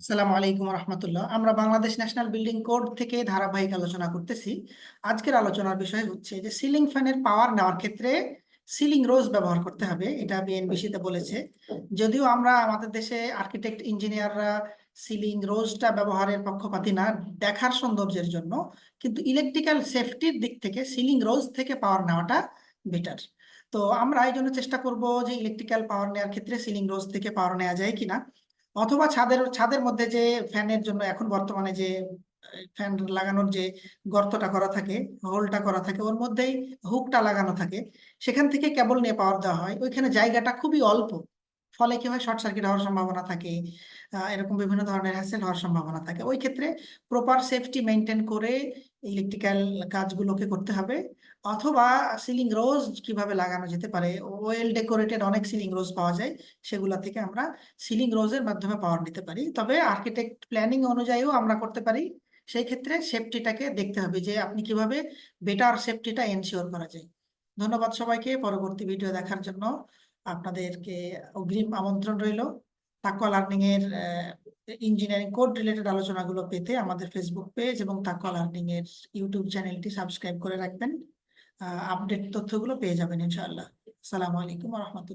আসসালামু আলাইকুম রহমতুল্লাহ আমরা বাংলাদেশ ন্যাশনাল বিল্ডিং কোড থেকে ধারাবাহিক আলোচনা করতেছি। আজকের আলোচনার বিষয় হচ্ছে যে, সিলিং ফ্যানের পাওয়ার নেওয়ার ক্ষেত্রে সিলিং রোজ ব্যবহার করতে হবে, এটা বিএনবিসি তে বলেছে। যদিও আমরা আমাদের দেশে আর্কিটেক্ট ইঞ্জিনিয়াররা সিলিং রোজটা ব্যবহারের পক্ষপাতী না, দেখার সৌন্দর্যের জন্য, কিন্তু ইলেকট্রিক্যাল সেফটির দিক থেকে সিলিং রোজ থেকে পাওয়ার নেওয়াটা বেটার। তো আমরা এই জন্য চেষ্টা করব যে, ইলেকট্রিক্যাল পাওয়ার নেওয়ার ক্ষেত্রে সিলিং রোজ থেকে পাওয়ার নেওয়া যায় কিনা। অথবা ছাদের ছাদের মধ্যে যে ফ্যানের জন্য এখন বর্তমানে যে, ফ্যান লাগানোর যে গর্তটা করা থাকে, হোলটা করা থাকে, ওর মধ্যেই হুকটা লাগানো থাকে, সেখান থেকে কেবল নিয়ে পাওয়ার দেওয়া হয়। ওইখানে জায়গাটা খুবই অল্প। ফলে কি হয়? শর্ট সার্কিট হওয়ার সম্ভাবনা থাকে এরকম বিভিন্ন ধরনের হ্যাসেল হওয়ার সম্ভাবনা থাকে। ওই ক্ষেত্রে প্রপার সেফটি মেনটেন করে ইলেকট্রিক্যাল কাজগুলোকে করতে হবে। অথবা সিলিং রোজ কীভাবে লাগানো যেতে পারে? ওয়েল ডেকোরেটেড অনেক সিলিং রোজ পাওয়া যায়, সেগুলো থেকে আমরা সিলিং রোজের মাধ্যমে পাওয়ার নিতে পারি। তবে আর্কিটেক্ট প্ল্যানিং অনুযায়ীও আমরা করতে পারি। সেই ক্ষেত্রে সেফটিটাকে দেখতে হবে যে আপনি কীভাবে বেটার সেফটিটা এনশিওর করা যায়। ধন্যবাদ সবাইকে। পরবর্তী ভিডিও দেখার জন্য। আপনাদেরকে অগ্রিম আমন্ত্রণ রইল। তাকুয়া লার্নিং এর ইঞ্জিনিয়ারিং কোড রিলেটেড আলোচনাগুলো পেতে আমাদের ফেসবুক পেজ এবং তাকুয়া লার্নিং এর ইউটিউব চ্যানেলটি সাবস্ক্রাইব করে রাখবেন। আপডেট তথ্যগুলো পেয়ে যাবেন ইনশাআল্লাহ। আসসালামু আলাইকুম রহমতুল্লাহ।